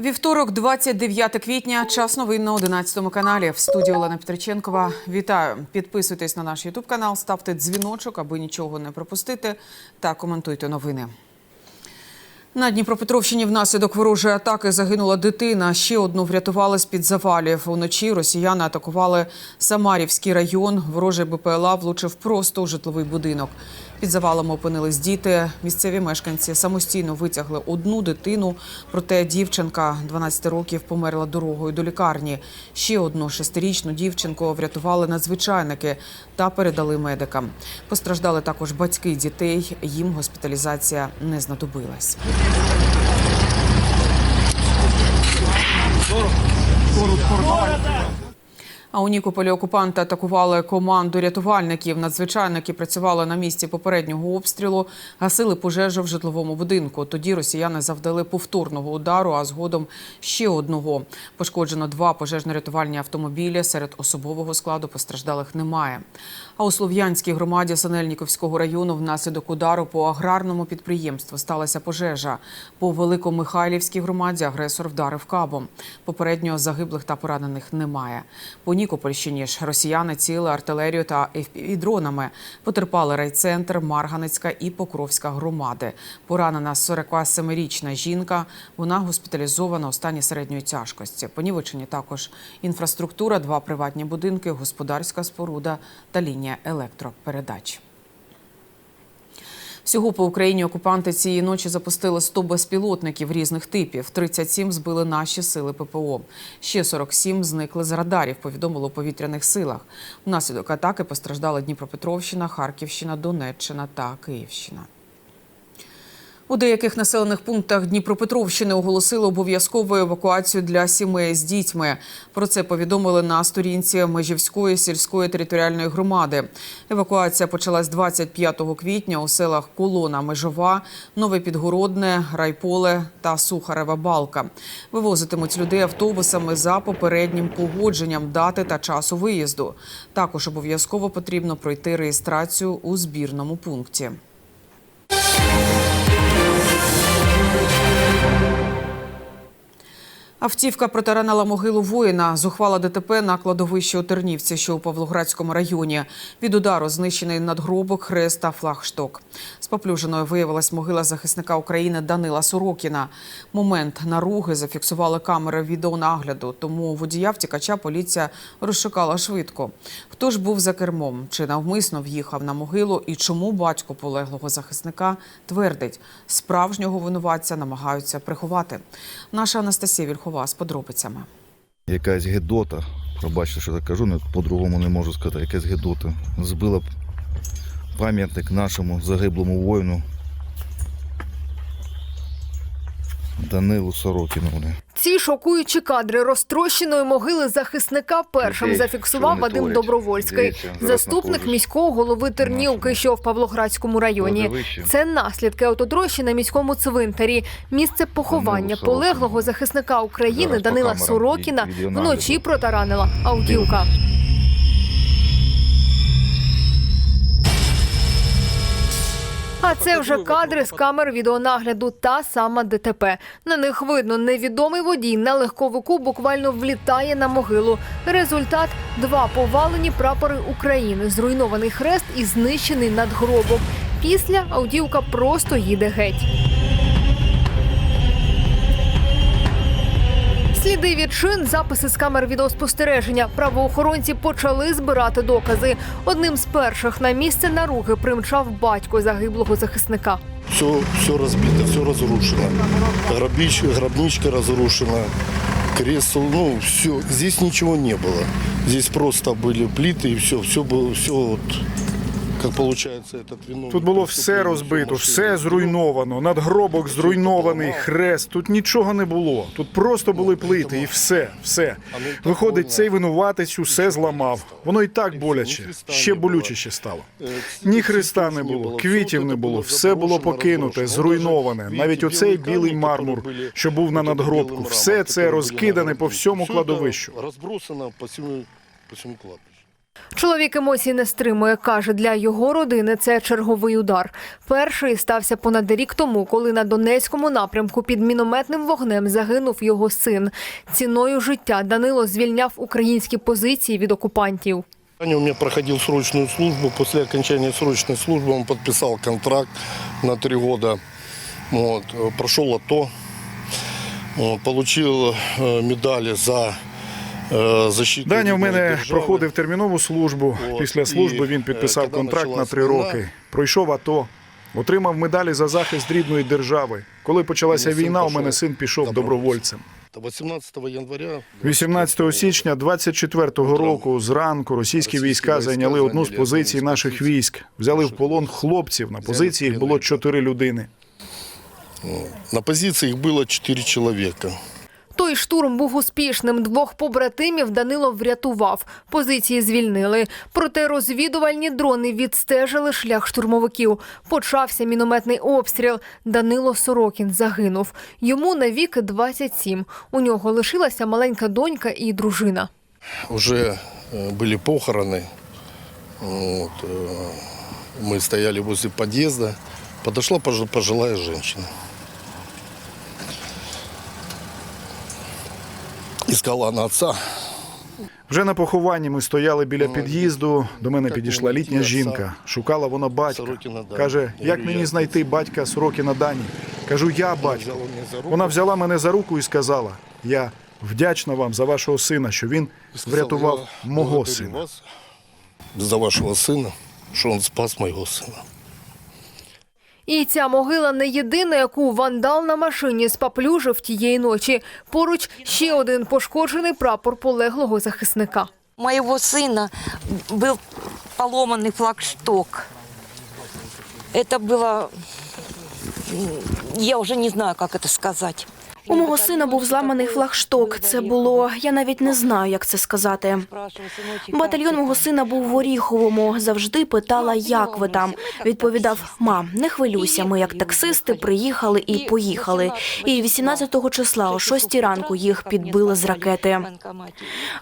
Вівторок, 29 квітня, час новин на 11 каналі. В студії Олена Петриченкова. Вітаю! Підписуйтесь на наш Ютуб канал, ставте дзвіночок, аби нічого не пропустити, та коментуйте новини. На Дніпропетровщині внаслідок ворожої атаки загинула дитина. Ще одну врятували з-під завалів. Уночі росіяни атакували Самарівський район. Ворожий БПЛА влучив просто у житловий будинок. Під завалами опинились діти. Місцеві мешканці самостійно витягли одну дитину. Проте дівчинка 12 років померла дорогою до лікарні. Ще одну шестирічну дівчинку врятували надзвичайники та передали медикам. Постраждали також батьки дітей. Їм госпіталізація не знадобилась. А у Нікополі окупанти атакували команду рятувальників. Надзвичайники працювали на місці попереднього обстрілу, гасили пожежу в житловому будинку. Тоді росіяни завдали повторного удару, а згодом ще одного. Пошкоджено два пожежно-рятувальні автомобілі. Серед особового складу постраждалих немає. А у Слов'янській громаді Синельніковського району внаслідок удару по аграрному підприємству сталася пожежа. По Великомихайлівській громаді агресор вдарив кабом. Попередньо загиблих та поранених немає. По Нікопольщині ж росіяни ціли артилерію та FPV-дронами. Потерпали райцентр, Марганецька і Покровська громади. Поранена 47-річна жінка. Вона госпіталізована у стані середньої тяжкості. Понівечені також інфраструктура, два приватні будинки, господарська споруда та лінія електропередач. Всього по Україні окупанти цієї ночі запустили 100 безпілотників різних типів. 37 збили наші сили ППО. Ще 47 зникли з радарів, повідомило у повітряних силах. Внаслідок атаки постраждали Дніпропетровщина, Харківщина, Донеччина та Київщина. У деяких населених пунктах Дніпропетровщини оголосили обов'язкову евакуацію для сімей з дітьми. Про це повідомили на сторінці Межівської сільської територіальної громади. Евакуація почалась 25 квітня у селах Колона, Межова, Нове Підгородне, Райполе та Сухарева Балка. Вивозитимуть людей автобусами за попереднім погодженням дати та часу виїзду. Також обов'язково потрібно пройти реєстрацію у збірному пункті. Автівка протаранила могилу воїна. Зухвала ДТП на кладовищі у Тернівці, що у Павлоградському районі. Від удару знищений надгробок, хрест та флагшток. Споплюженою виявилась могила захисника України Данила Сорокіна. Момент наруги зафіксували камери відеонагляду, тому водія втікача поліція розшукала швидко. Хто ж був за кермом? Чи навмисно в'їхав на могилу? І чому батько полеглого захисника твердить, справжнього винуватця намагаються приховати? Наша Анастасія Вільхова з подробицями. якась гедота. Пробачте, що так кажу, по-другому не можу сказати, якась гедота. Збила пам'ятник нашому загиблому воїну Данилу Сорокіну. Ці шокуючі кадри розтрощеної могили захисника першим Людей, зафіксував Вадим творять. Добровольський, Дивіться, заступник міського голови Тернівки, що в Павлоградському районі. Це наслідки автотрощі на міському цвинтарі. Місце поховання полеглого захисника України Данила Сорокіна вночі протаранила автівка. А це вже кадри з камер відеонагляду та сама ДТП. На них видно, невідомий водій на легковику буквально влітає на могилу. Результат два повалені прапори України, зруйнований хрест і знищений надгробок. Після автівка просто їде геть. Сліди від шин, записи з камер відеоспостереження. Правоохоронці почали збирати докази. Одним з перших на місце наруги примчав батько загиблого захисника. Все, все разбито, все разрушено. Гробич, гробничка разрушена, кресло, ну все. Здесь ничего не было. Здесь просто были плиты и все, все было, все вот, Тут було все розбито, все зруйновано. Надгробок зруйнований, хрест. Тут нічого не було. Тут просто були плити, і все, все. Виходить, цей винуватець усе зламав. Воно і так боляче, ще болючіше стало. Ні хреста не було, квітів не було, все було покинуте, зруйноване. Навіть оцей білий мармур, що був на надгробку, все це розкидане по всьому кладовищу. Розбросано по всьому, кладбищу. Чоловік емоцій не стримує. каже, для його родини це черговий удар. Перший стався понад рік тому, коли на Донецькому напрямку під мінометним вогнем загинув його син. Ціною життя Данило звільняв українські позиції від окупантів. Аня у меня проходил срочную службу. После окончания срочной службы он подписал контракт на три года. Вот, э, прошел АТО. Вот, получил э, медали за э, защиту. Даня в мене проходив термінову службу. Після служби він е, підписав контракт на три роки. Пройшов АТО. Отримав медалі за захист рідної держави. Коли почалася війна, у мене син пішов добровольцем. добровольцем. Та 18 января 18 січня 24-го року зранку російські війська зайняли одну з позицій наших військ. Взяли в полон хлопців. На позиції їх було чотири людини. на их было 4 человека. Той штурм був успішним. Двох побратимів Данило врятував. Позиції звільнили. Проте розвідувальні дрони відстежили шлях штурмовиків. Почався мінометний обстріл. Данило Сорокін загинув. Йому на вік 27. У нього лишилася маленька донька і дружина. Уже э, были похороны. Вот, э, мы стояли возле подъезда. Подошла пож- пожилая женщина. Искала она отца. Вже на похованні ми стояли біля під'їзду. До мене підійшла літня жінка. Шукала вона батька. Каже, як мені знайти батька Сорокіна Дані? Кажу, я батько. Вона взяла мене за руку і сказала: Я вдячна вам за вашого сина, що він врятував мого сина. За вашего сына, что он спас моего сына. І ця могила не єдина, яку вандал на машині спаплюжив тієї ночі. Поруч ще один пошкоджений прапор полеглого захисника. У моего сына был поломанный флагшток. Это было... м, Я уже не знаю, как это сказать. У мого сина був зламаний флагшток. Це було, я навіть не знаю, як це сказати. Батальйон мого сина був в Оріховому. Завжди питала, як ви там. Відповідав: мам, не хвилюйся. Ми як таксисти приїхали і поїхали. І 18 числа о 6 ранку їх підбили з ракети.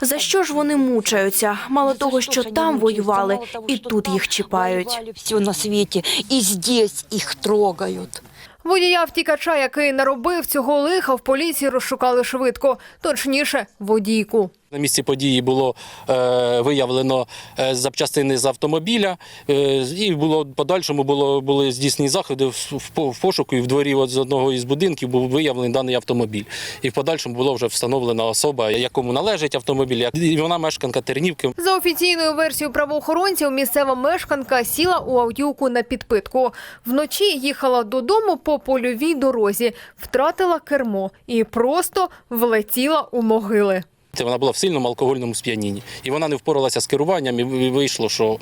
За що ж вони мучаються? Мало того, що там воювали, і тут їх чіпають. Все на свете, и здесь их трогают. Водія втікача, який наробив цього лиха, в поліції розшукали швидко, точніше, водійку. На місці події було е, виявлено е, запчастини з автомобіля, е, і було подальшому було, були здійснені заходи в, пошуку, і в дворі от з одного із будинків був виявлений даний автомобіль. І в подальшому було вже встановлена особа, якому належить автомобіль, і вона мешканка Тернівки. За офіційною версією правоохоронців, місцева мешканка сіла у автівку на підпитку. Вночі їхала додому по польовій дорозі, втратила кермо і просто влетіла у могили. Це Вона була в сильному алкогольному сп'янінні. І вона не впоралася з керуванням, і вийшло, що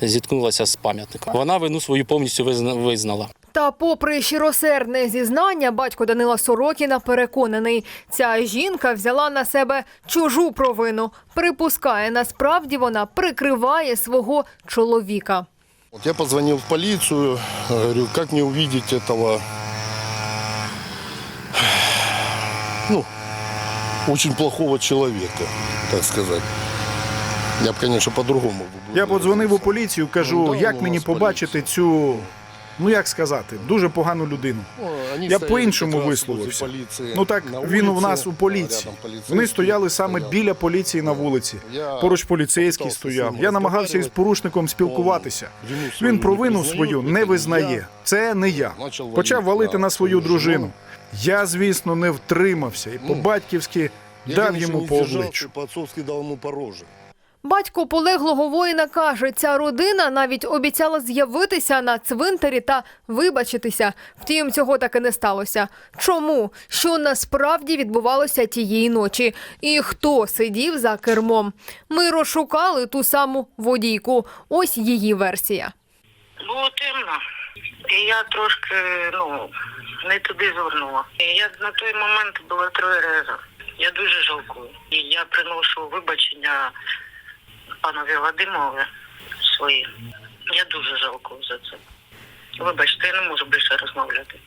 зіткнулася з пам'ятником. Вона вину свою повністю визна- визнала. Та, попри щиросердне зізнання, батько Данила Сорокіна переконаний, ця жінка взяла на себе чужу провину. Припускає, насправді вона прикриває свого чоловіка. Вот я позвонил в полицию, говорю, как мне увидеть этого, ну, очень плохого человека, так сказать. Я бы, конечно, по-другому. бы Я подзвонив у выразился. поліцію, Ну, кажу, да, як у мені нас побачити поліція. цю, ну як сказати, дуже погану людину. Ну, они Я стояли по-іншому как раз висловився. возле полиции Ну так на він у улице, нас у поліції. рядом полицейский Вони стояли саме стоял. біля поліції на вулиці. Я Поруч поліцейський попитався з стояв. ним Я намагався із розмовляти. порушником спілкуватися. Он вину свою Він не провину признає, свою це не не визнає. я. Це не я. Почав Почав валити валити на на свою свою дружину. Я, звісно, не втримався і по-батьківськи дав йому по обличчю. По-отцовски дал ему по роже. Батько полеглого воїна каже, ця родина навіть обіцяла з'явитися на цвинтарі та вибачитися. Втім, цього таки не сталося. Чому? Що насправді відбувалося тієї ночі? І хто сидів за кермом? Ми розшукали ту саму водійку. Ось її версія. Було темно, і я трошки ну, не туди звернула. Я на той момент була троєреза. Я дуже жалкую. І я приношу вибачення панові Вадимові своїм. Я дуже жалкую за це. Вибачте, я не можу більше розмовляти.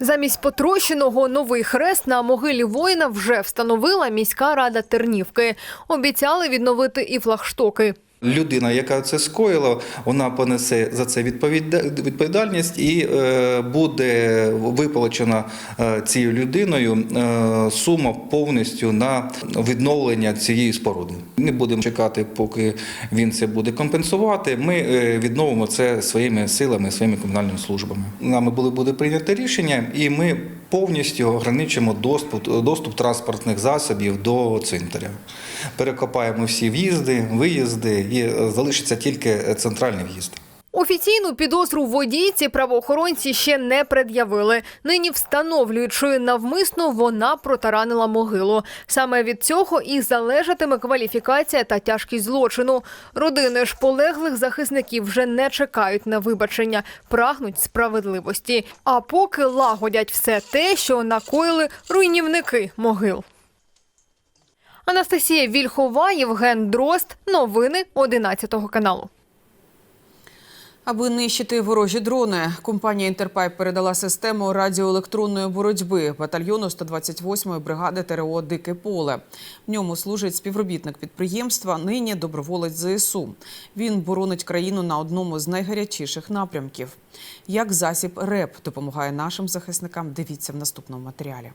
Замість потрощеного новий хрест на могилі воїна вже встановила міська рада Тернівки. Обіцяли відновити і флагштоки. Людина, яка це скоїла, вона понесе за це відповідальність і е, буде виплачена е, цією людиною е, сума повністю на відновлення цієї споруди. Не будемо чекати, поки він це буде компенсувати. Ми відновимо це своїми силами, своїми комунальними службами. Нами буде прийнято рішення, і ми повністю ограничимо доступ, доступ транспортних засобів до цвинтаря. Перекопаємо всі в'їзди, виїзди і залишиться тільки центральний в'їзд. Офіційну підозру водійці правоохоронці ще не пред'явили. Нині встановлюють, що навмисно вона протаранила могилу. Саме від цього і залежатиме кваліфікація та тяжкість злочину. Родини ж полеглих захисників вже не чекають на вибачення, прагнуть справедливості. А поки лагодять все те, що накоїли руйнівники могил. Анастасія Вільхова, Євген Дрозд. Новини 11 каналу. Аби нищити ворожі дрони, компанія Інтерпайп передала систему радіоелектронної боротьби батальйону 128-ї бригади ТРО Дике поле. В ньому служить співробітник підприємства, нині доброволець ЗСУ. Він боронить країну на одному з найгарячіших напрямків. Як засіб РЕП допомагає нашим захисникам? Дивіться в наступному матеріалі.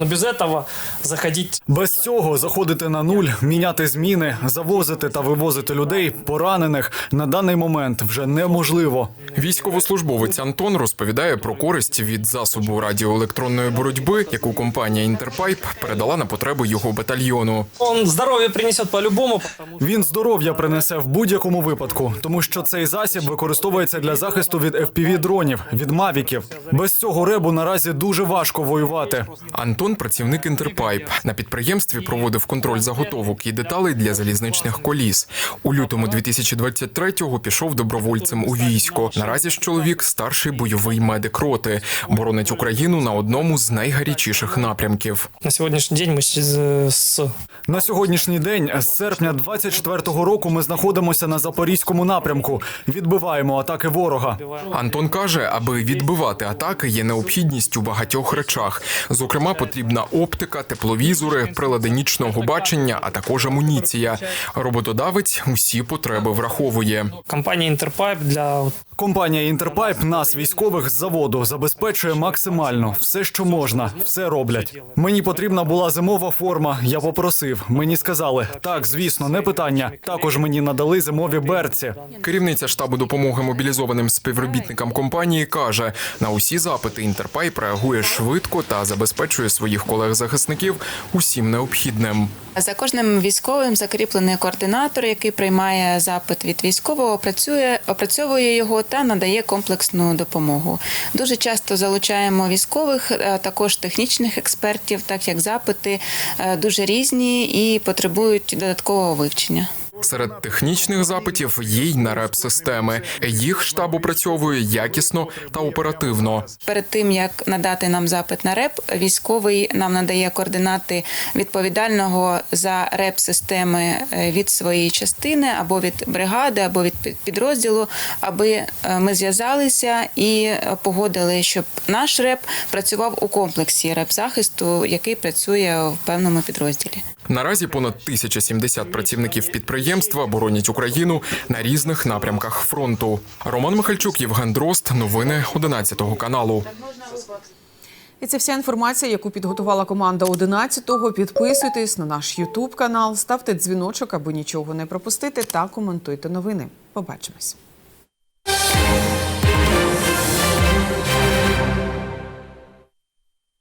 Но без этого заходить Без цього заходити на нуль, міняти зміни, завозити та вивозити людей, поранених на даний момент вже неможливо. Військовослужбовець Антон розповідає про користь від засобу радіоелектронної боротьби, яку компанія Інтерпайп передала на потреби його батальйону. он здоровье принесет по-любому, Він здоров'я принесе в будь-якому випадку, тому що цей засіб використовується для захисту від fpv дронів, від мавіків. Без цього ребу наразі дуже важко воювати. Антон працівник Інтерпайп. На підприємстві проводив контроль заготовок і деталей для залізничних коліс. У лютому 2023-го пішов добровольцем у військо. Наразі ж чоловік старший бойовий медик роти, боронить Україну на одному з найгарячіших напрямків. на сегодняшний день с, с На сьогоднішній день, з серпня 24-го року, ми знаходимося на запорізькому напрямку. Відбиваємо атаки ворога. Антон каже, аби відбивати атаки, є необхідність у багатьох речах. Зокрема, потрібна оптика, тепловізори, прилади нічного бачення, а також амуніція. Роботодавець усі потреби враховує. Компанія Інтерпайп для Компанія Інтерпайп нас, військових з заводу, забезпечує максимально все, що можна, все роблять. Мені потрібна була зимова форма. Я попросив. Мені сказали, так, звісно, не питання. Також мені надали зимові берці. Керівниця штабу допомоги мобілізованим співробітникам компанії каже: на усі запити Інтерпайп реагує швидко та забезпечує своїх колег-захисників усім необхідним. За кожним військовим закріплений координатор, який приймає запит від військового, працює, опрацьовує його та надає комплексну допомогу. Дуже часто залучаємо військових, також технічних експертів, так як запити е, дуже різні і потребують додаткового вивчення. Серед технічних запитів є й на реп-системи. Їх штаб опрацьовує якісно та оперативно. Перед тим як надати нам запит на РЕП, військовий нам надає координати відповідального за РЕП системи е, від своєї частини або від бригади, або від під- підрозділу, аби е, ми зв'язалися і погодили, щоб наш РЕП працював у комплексі РЕП захисту, який працює в певному підрозділі. Наразі понад 1070 працівників підприємства боронять Україну на різних напрямках фронту. Роман Михальчук, Євген Дрозд. Новини 11 каналу. І це вся інформація, яку підготувала команда 11-го. Підписуйтесь на наш Ютуб канал, ставте дзвіночок, аби нічого не пропустити, та коментуйте новини. Побачимось.